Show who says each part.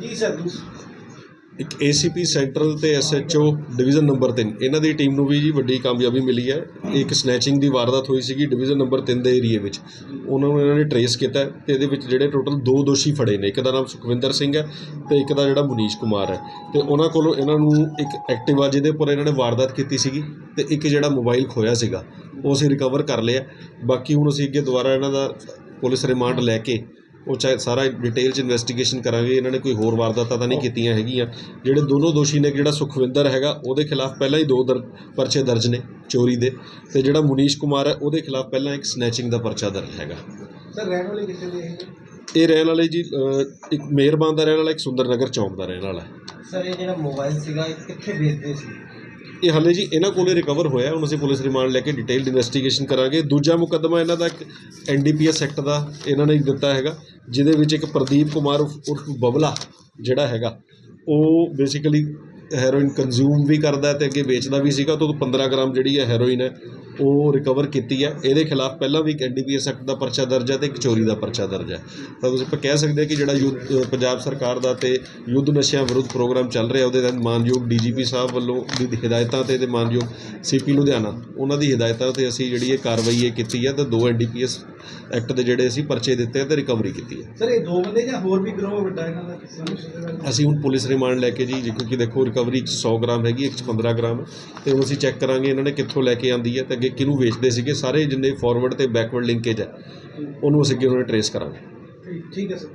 Speaker 1: ਜੀ ਸਰ
Speaker 2: ਇੱਕ ACP central ਤੇ SHO ਡਿਵੀਜ਼ਨ ਨੰਬਰ 3 ਇਹਨਾਂ ਦੀ ਟੀਮ ਨੂੰ ਵੀ ਜੀ ਵੱਡੀ ਕਾਮਯਾਬੀ ਮਿਲੀ ਹੈ। ਇੱਕ ਸਨੈਚਿੰਗ ਦੀ ਵਾਰਦਾਤ ਹੋਈ ਸੀਗੀ ਡਿਵੀਜ਼ਨ ਨੰਬਰ 3 ਦੇ ਏਰੀਏ ਵਿੱਚ। ਉਹਨਾਂ ਨੂੰ ਇਹਨਾਂ ਨੇ ਟਰੇਸ ਕੀਤਾ ਹੈ ਤੇ ਇਹਦੇ ਵਿੱਚ ਜਿਹੜੇ ਟੋਟਲ ਦੋ ਦੋਸ਼ੀ ਫੜੇ ਨੇ। ਇੱਕ ਦਾ ਨਾਮ ਸੁਖਵਿੰਦਰ ਸਿੰਘ ਹੈ ਤੇ ਇੱਕ ਦਾ ਜਿਹੜਾ ਮੁਨੀਸ਼ ਕੁਮਾਰ ਹੈ। ਤੇ ਉਹਨਾਂ ਕੋਲੋਂ ਇਹਨਾਂ ਨੂੰ ਇੱਕ ਐਕਟਿਵਾ ਜਿਹਦੇ ਉੱਪਰ ਇਹਨਾਂ ਨੇ ਵਾਰਦਾਤ ਕੀਤੀ ਸੀਗੀ ਤੇ ਇੱਕ ਜਿਹੜਾ ਮੋਬਾਈਲ ਖੋਇਆ ਸੀਗਾ, ਉਹ ਅਸੀਂ ਰਿਕਵਰ ਕਰ ਲਿਆ। ਬਾਕੀ ਹੁਣ ਅਸੀਂ ਅੱਗੇ ਦੁਬਾਰਾ ਇਹਨਾਂ ਦਾ ਪੁਲਿਸ ਰਿਮਾਂਡ ਲੈ ਕੇ ਉਹ ਚਾਹੇ ਸਾਰਾ ਡਿਟੇਲ ਚ ਇਨਵੈਸਟੀਗੇਸ਼ਨ ਕਰਾਂਗੇ ਇਹਨਾਂ ਨੇ ਕੋਈ ਹੋਰ ਵਾਰਦਾਤਾਂ ਤਾਂ ਨਹੀਂ ਕੀਤੀਆਂ ਹੈਗੀਆਂ। ਜਿਹੜੇ ਦੋਨੋਂ ਦੋਸ਼ੀ ਨੇ ਜਿਹੜਾ ਸੁਖਵਿੰਦਰ ਹੈਗਾ ਉਹਦੇ ਖਿਲਾਫ ਪਹਿਲਾਂ ਹੀ ਦੋ ਦਰ ਪਰਚੇ ਦਰਜ ਨੇ ਚੋਰੀ ਦੇ। ਤੇ ਜਿਹੜਾ ਮੁਨੀਸ਼ ਕੁਮਾਰ ਹੈ ਉਹਦੇ ਖਿਲਾਫ ਪਹਿਲਾਂ ਇੱਕ ਸਨੈਚਿੰਗ ਦਾ ਪਰਚਾ ਦਰਜ ਹੈਗਾ।
Speaker 1: ਸਰ ਰਹਿਣ ਵਾਲੇ ਕਿੱਥੇ ਦੇ ਇਹ
Speaker 2: ਇਹ ਰਹਿਣ ਵਾਲੇ ਜੀ ਇੱਕ ਮਿਹਰਬਾਨ ਦਾ ਰਹਿਣ ਵਾਲਾ ਇੱਕ ਸੁੰਦਰ ਨਗਰ ਚੌਂਕ ਦਾ ਰਹਿਣ ਵਾਲਾ
Speaker 1: ਸਰ ਇਹ ਜਿਹੜਾ ਮੋਬਾਈਲ ਸੀਗਾ ਇਹ ਕਿੱਥੇ ਵੇਚਦੇ ਸੀ?
Speaker 2: ਇਹ ਹਾਲੇ ਜੀ ਇਹਨਾਂ ਕੋਲੇ ਰਿਕਵਰ ਹੋਇਆ ਹੁਣ ਅਸੀਂ ਪੁਲਿਸ ਰਿਮਾਂਡ ਲੈ ਕੇ ਡਿਟੇਲਡ ਇਨਵੈਸਟੀਗੇਸ਼ਨ ਕਰਾਂਗੇ। ਦੂਜਾ ਮੁਕੱਦਮਾ ਇਹਨਾਂ ਦਾ ਇੱਕ ਐਨਡੀਪੀਐਸ ਐਕਟ ਦਾ ਇਹਨਾਂ ਨੇ ਦਿੱਤਾ ਹੈਗਾ, ਜਿਹਦੇ ਵਿੱਚ ਇੱਕ ਪ੍ਰਦੀਪ ਕੁਮਾਰ ਉਰਫ ਬਬਲਾ ਜਿਹੜਾ ਹੈਗਾ, ਉਹ ਬੇਸਿਕਲੀ ਹੈਰੋਇਨ ਕੰਜ਼ਿਊਮ ਵੀ ਕਰਦਾ ਹੈ ਤੇ ਅੱਗੇ ਵੇਚਦਾ ਵੀ ਸੀਗਾ, ਤੋਂ 15 ਗ੍ਰਾਮ ਜਿਹੜੀ ਹੈ ਹੈਰੋਇਨ ਹੈ ਉਹ ਰਿਕਵਰ ਕੀਤੀ ਹੈ ਇਹਦੇ ਖਿਲਾਫ ਪਹਿਲਾਂ ਵੀ ਇੱਕ ਐਨਡੀਪੀਐਸ ਐਕਟ ਦਾ ਪਰਚਾ ਦਰਜ ਹੈ ਤੇ ਇੱਕ ਚੋਰੀ ਦਾ ਪਰਚਾ ਦਰਜ ਹੈ ਤਾਂ ਤੁਸੀਂ ਕਹਿ ਸਕਦੇ ਹਾਂ ਕਿ ਜਿਹੜਾ ਯੁੱਧ ਪੰਜਾਬ ਸਰਕਾਰ ਦਾ ਤੇ ਯੁੱਧ ਨਸ਼ਿਆਂ ਵਿਰੁੱਧ ਪ੍ਰੋਗਰਾਮ ਚੱਲ ਰਿਹਾ ਉਹਦੇ ਤਹਿਤ ਮਾਨਯੋਗ ਡੀਜੀਪੀ ਸਾਹਿਬ ਵੱਲੋਂ ਦੀ ਹਦਾਇਤਾਂ ਤੇ ਤੇ ਮਾਨਯੋਗ ਸੀਪੀ ਲੁਧਿਆਣਾ ਉਹਨਾਂ ਦੀ ਹਦਾਇਤਾਂ ਤੇ ਅਸੀਂ ਜਿਹੜੀ ਇਹ ਕਾਰਵਾਈ ਇਹ ਕੀਤੀ ਹੈ ਤੇ ਦੋ ਐਨਡੀਪੀਐਸ ਐਕਟ ਦੇ ਜਿਹੜੇ ਅਸੀਂ ਪਰਚੇ ਦਿੱਤੇ ਤੇ ਰਿਕਵਰੀ ਕੀਤੀ ਹੈ
Speaker 1: ਸਰ ਇਹ ਦੋ ਬੰਦੇ ਜਾਂ ਹੋਰ ਵੀ ਗਰੋਹ ਵੱਡਾ ਇਹਨਾਂ ਦਾ
Speaker 2: ਅਸੀਂ ਹੁਣ ਪੁਲਿਸ ਰਿਮਾਂਡ ਲੈ ਕੇ ਜੀ ਕਿਉਂਕਿ ਦੇਖੋ ਰਿਕਵਰੀ 'ਚ 100 ਗ੍ਰਾਮ ਹੈਗੀ ਇੱਕ 'ਚ 15 ਗ੍ਰਾਮ ਤੇ ਹੁਣ ਅਸੀਂ ਚੈੱਕ ਕਰਾਂਗੇ ਇਹਨਾਂ ਨੇ ਕਿੱਥੋਂ ਲੈ ਕੇ ਆਂਦੀ ਹੈ ਤੇ ਅੱਗੇ ਕਿਹਨੂੰ ਵੇਚਦੇ ਸੀਗੇ, ਸਾਰੇ ਜਿੰਨੇ ਫਾਰਵਰਡ ਤੇ ਬੈਕਵਰਡ ਲਿੰਕੇਜ ਹੈ, ਉਹਨੂੰ ਅਸੀਂ ਅੱਗੇ ਉਹਨਾਂ ਟਰੇਸ ਕਰਾਂਗੇ।
Speaker 1: ਠੀਕ ਹੈ ਸਰ